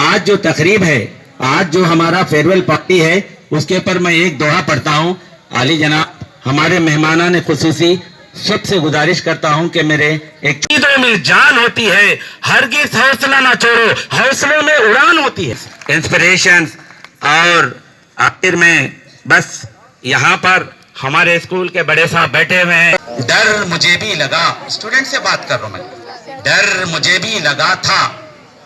आज जो तकरीब है आज जो हमारा फेयरवेल पार्टी है उसके ऊपर मैं एक दोहा पढ़ता हूँ। आली जनाब हमारे मेहमाना ने खसूसी सबसे गुजारिश करता हूँ कि मेरे एक चीज़ों में जान होती है हरगिज हौसला ना छोड़ो हौसलों में उड़ान होती है। इंस्पिरेशन और आखिर में बस यहाँ पर हमारे स्कूल के बड़े साहब बैठे हुए हैं। डर मुझे भी लगा स्टूडेंट से बात कर रहा हूँ मैं। डर मुझे भी लगा था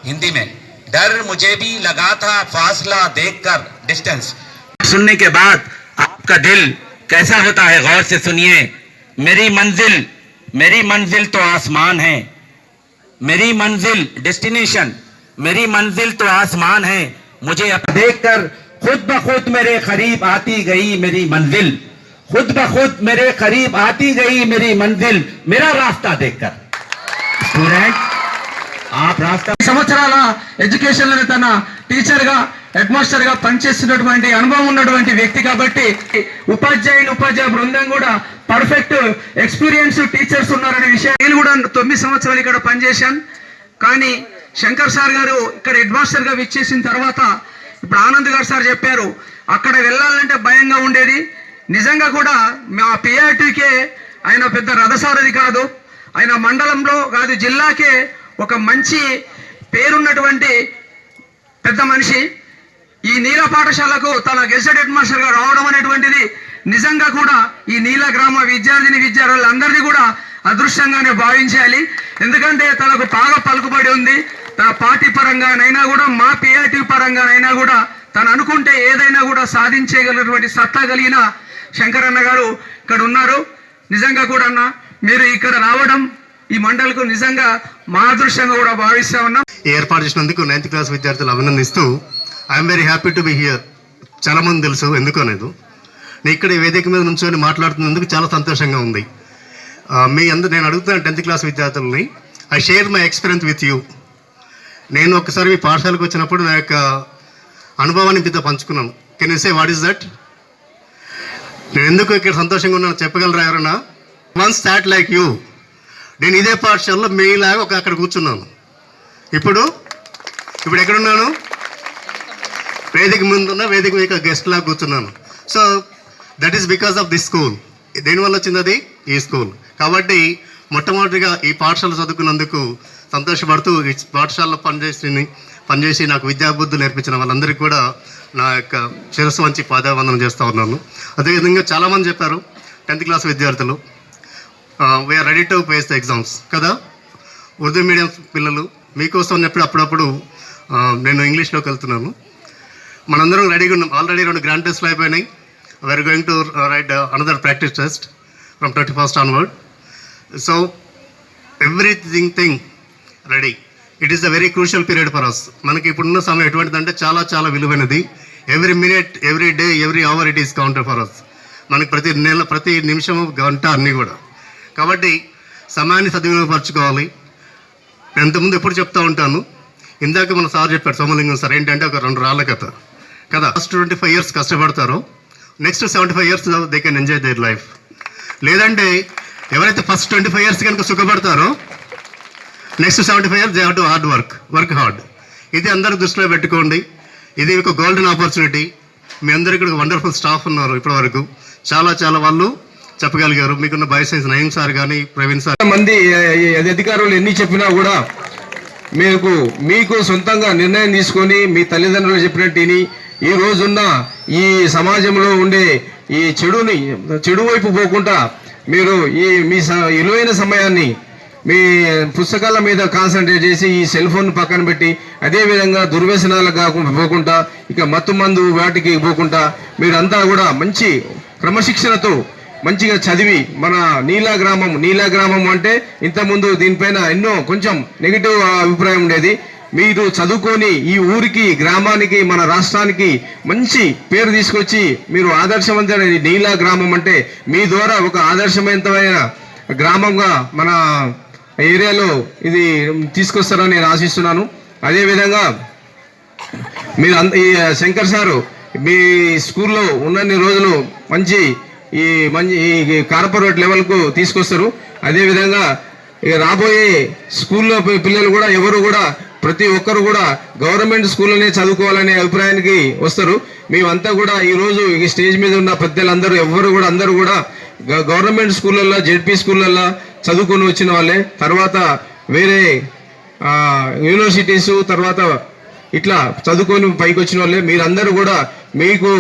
हिंदी में। डर मुझे भी लगा था फासला देखकर डिस्टेंस सुनने के बाद आपका दिल कैसा होता है, गौर से सुनिए। मेरी मंजिल मेरी मंजिल तो आसमान है। मेरी मंजिल डेस्टिनेशन मेरी मंजिल तो आसमान है। मुझे देखकर खुद ब खुद मेरे करीब आती गई मेरी मंजिल। खुद ब खुद मेरे करीब आती गई मेरी मंजिल। मेरा रास्ता देखकर। स्टूडेंट ఆ ప్రాంత సంవత్సరాల ఎడ్యుకేషన్లను తన టీచర్గా హెడ్ మాస్టర్గా పనిచేస్తున్నటువంటి అనుభవం ఉన్నటువంటి వ్యక్తి కాబట్టి ఉపాధ్యాయులు ఉపాధ్యాయ బృందం కూడా పర్ఫెక్ట్ ఎక్స్పీరియన్స్ టీచర్స్ ఉన్నారనే విషయం. నేను కూడా తొమ్మిది సంవత్సరాలు ఇక్కడ పనిచేశాను. కానీ శంకర్ సార్ గారు ఇక్కడ హెడ్ మాస్టర్గా విచ్చేసిన తర్వాత ఇప్పుడు ఆనంద్ గారు సార్ చెప్పారు అక్కడ వెళ్ళాలంటే భయంగా ఉండేది. నిజంగా కూడా మా పిఆర్టీకే ఆయన పెద్ద రథసారది కాదు. ఆయన మండలంలో కాదు జిల్లాకే ఒక మంచి పేరున్నటువంటి పెద్ద మనిషి ఈ నీల పాఠశాలకు తన గెజెట్ హెడ్ రావడం అనేటువంటిది నిజంగా కూడా ఈ నీల గ్రామ విద్యార్థిని విద్యార్థులందరినీ కూడా అదృష్టంగానే భావించాలి. ఎందుకంటే తనకు బాగా పలుకుబడి ఉంది. తన పార్టీ పరంగానైనా కూడా మా పిఆర్టీ పరంగానైనా కూడా తను అనుకుంటే ఏదైనా కూడా సాధించగలిగినటువంటి సత్తా కలిగిన శంకరన్న గారు ఇక్కడ ఉన్నారు నిజంగా కూడా అన్న మీరు ఇక్కడ రావడం ఈ మండలకు నిజంగా మా అదృష్టంగా కూడా భావిస్తా ఉన్నాం. ఏర్పాటు చేసినందుకు నైన్త్ క్లాస్ విద్యార్థులు అభినందిస్తూ I'm very happy to be here చాలా మంది తెలుసు ఎందుకు అనేది. నేను ఇక్కడ ఈ వేదిక మీద నుంచొని మాట్లాడుతున్నందుకు చాలా సంతోషంగా ఉంది. మీ అందరు నేను అడుగుతున్నాను టెన్త్ క్లాస్ విద్యార్థుల్ని I share my experience with you నేను ఒకసారి మీ పాఠశాలకు వచ్చినప్పుడు నా యొక్క అనుభవాన్ని మీతో పంచుకున్నాను. Can you say what is that నేను ఎందుకు ఇక్కడ సంతోషంగా ఉన్నాను చెప్పగలరా ఎవరన్నా? వన్స్ దాట్ లైక్ యూ నేను ఇదే పాఠశాలలో మీలాగా ఒక అక్కడ కూర్చున్నాను. ఇప్పుడు ఇప్పుడు ఎక్కడున్నాను? వేదిక ముందున్న వేదిక మీద గెస్ట్ లాగా కూర్చున్నాను. So that is because of this school దేనివల్ల వచ్చింది అది ఈ స్కూల్ కాబట్టి మొట్టమొదటిగా ఈ పాఠశాల చదువుకున్నందుకు సంతోషపడుతూ ఈ పాఠశాలలో పనిచేసి పనిచేసి నాకు విద్యాబుద్ధులు నేర్పించిన వాళ్ళందరికీ కూడా నా యొక్క శిరస్సు వంచి పాదావందనం చేస్తూ ఉన్నాను. అదేవిధంగా చాలామంది చెప్పారు టెన్త్ క్లాస్ విద్యార్థులు we're ready to face the exams కదా? ఉర్దూ మీడియం పిల్లలు మీకోసం ఉన్నప్పుడు అప్పుడప్పుడు నేను ఇంగ్లీష్లోకి వెళ్తున్నాను. మనందరం రెడీగా ఉన్నాం ఆల్రెడీ రెండు గ్రాండ్ టెస్ట్లు అయిపోయినాయి. We're going to write another practice test from twenty first onward so everything thing ready it is the very crucial period for us మనకి ఇప్పుడున్న సమయం ఎటువంటిదంటే చాలా చాలా విలువైనది. Every minute every day every hour it is counter for us మనకి ప్రతి నెల ప్రతి నిమిషము గంట అన్నీ కూడా. కాబట్టి సమయాన్ని సద్వినియోగపరచుకోవాలి నేను ఇంతకుముందు ఎప్పుడు చెప్తా ఉంటాను. ఇందాక మన సార్ చెప్పారు సోమలింగం సార్ ఏంటంటే ఒక రెండు రాళ్ళ కథ. కదా first twenty five years కష్టపడతారో. Next seventy five years they can enjoy their life లేదంటే ఎవరైతే ఫస్ట్ ట్వంటీ ఫైవ్ ఇయర్స్ కనుక సుఖపడతారో next seventy five years they have to hard work work hard ఇది అందరూ దృష్టిలో పెట్టుకోండి. ఇది ఒక గోల్డెన్ ఆపర్చునిటీ మీ అందరికీ ఇక్కడ వండర్ఫుల్ స్టాఫ్ ఉన్నారు ఇప్పటి వరకు చాలా చాలా వాళ్ళు చెప్పగలిగారు. మీకున్న బయోసైన్స్ నయం సార్ కానీ ప్రవీణ్ సార్. మంది అధికారులు ఎన్ని చెప్పినా కూడా మీకు మీకు సొంతంగా నిర్ణయం తీసుకొని మీ తల్లిదండ్రులు చెప్పినట్టు ఈ రోజున్న ఈ సమాజంలో ఉండే ఈ చెడుని చెడు వైపు పోకుండా మీరు ఈ మీ స- విలువైన సమయాన్ని మీ పుస్తకాల మీద కాన్సన్ట్రేట్ చేసి ఈ సెల్ ఫోన్ పక్కన పెట్టి అదేవిధంగా దుర్వ్యసనాలకు కాకుండా పోకుండా ఇక మత్తు మందు వాటికి పోకుండా మీరంతా కూడా మంచి క్రమశిక్షణతో మంచిగా చదివి మన నీలా గ్రామం నీలా గ్రామం అంటే ఇంతకుముందు దీనిపైన ఎన్నో కొంచెం నెగిటివ్ అభిప్రాయం ఉండేది. మీరు చదువుకొని ఈ ఊరికి గ్రామానికి మన రాష్ట్రానికి మంచి పేరు తీసుకొచ్చి మీరు ఆదర్శవంతమైన నీలా గ్రామం అంటే మీ ద్వారా ఒక ఆదర్శవంతమైన గ్రామంగా మన ఏరియాలో ఇది తీసుకొస్తారని నేను ఆశిస్తున్నాను. అదేవిధంగా మీరు అంత ఈ శంకర్ సారు మీ స్కూల్లో ఉన్నన్ని రోజులు మంచి ఈ మంచి ఈ కార్పొరేట్ లెవెల్కు తీసుకొస్తారు. అదేవిధంగా ఇక రాబోయే స్కూల్లో పిల్లలు కూడా ఎవరు కూడా ప్రతి ఒక్కరు కూడా గవర్నమెంట్ స్కూల్లోనే చదువుకోవాలనే అభిప్రాయానికి వస్తారు. మేమంతా కూడా ఈ రోజు ఈ స్టేజ్ మీద ఉన్న పెద్దలందరూ ఎవరు కూడా అందరూ కూడా గవర్నమెంట్ స్కూళ్ళల్లో జెడ్పీ స్కూళ్ళల్లో చదువుకొని వచ్చిన వాళ్ళే. తర్వాత వేరే యూనివర్సిటీసు యూనివర్సిటీస్ తర్వాత ఇట్లా చదువుకొని పైకి వచ్చిన వాళ్ళే. మీరందరూ కూడా మీకు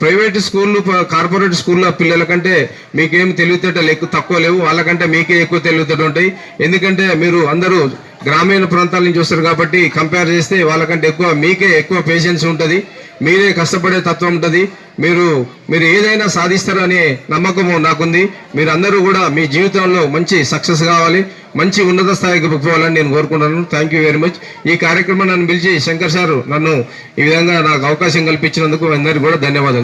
ప్రైవేట్ స్కూళ్ళు కార్పొరేట్ స్కూల్లో పిల్లల కంటే మీకేం తెలివితేటలు ఎక్కువ తక్కువ లేవు. వాళ్ళకంటే మీకే ఎక్కువ తెలివితేటలు ఉంటాయి. ఎందుకంటే మీరు అందరూ గ్రామీణ ప్రాంతాల నుంచి వస్తారు కాబట్టి కంపేర్ చేస్తే వాళ్ళకంటే ఎక్కువ మీకే ఎక్కువ పేషెన్స్ ఉంటుంది. మీరే కష్టపడే తత్వం ఉంటుంది. మీరు మీరు ఏదైనా సాధిస్తారనే నమ్మకము నాకుంది. మీరు అందరూ కూడా మీ జీవితంలో మంచి సక్సెస్ కావాలి. మంచి ఉన్నత స్థాయికి పోవాలని నేను కోరుకుంటున్నాను. థ్యాంక్ యూ వెరీ మచ్ ఈ కార్యక్రమం నన్ను పిలిచి శంకర్ సార్ నన్ను ఈ విధంగా నాకు అవకాశం కల్పించినందుకు అందరికీ కూడా ధన్యవాదాలు.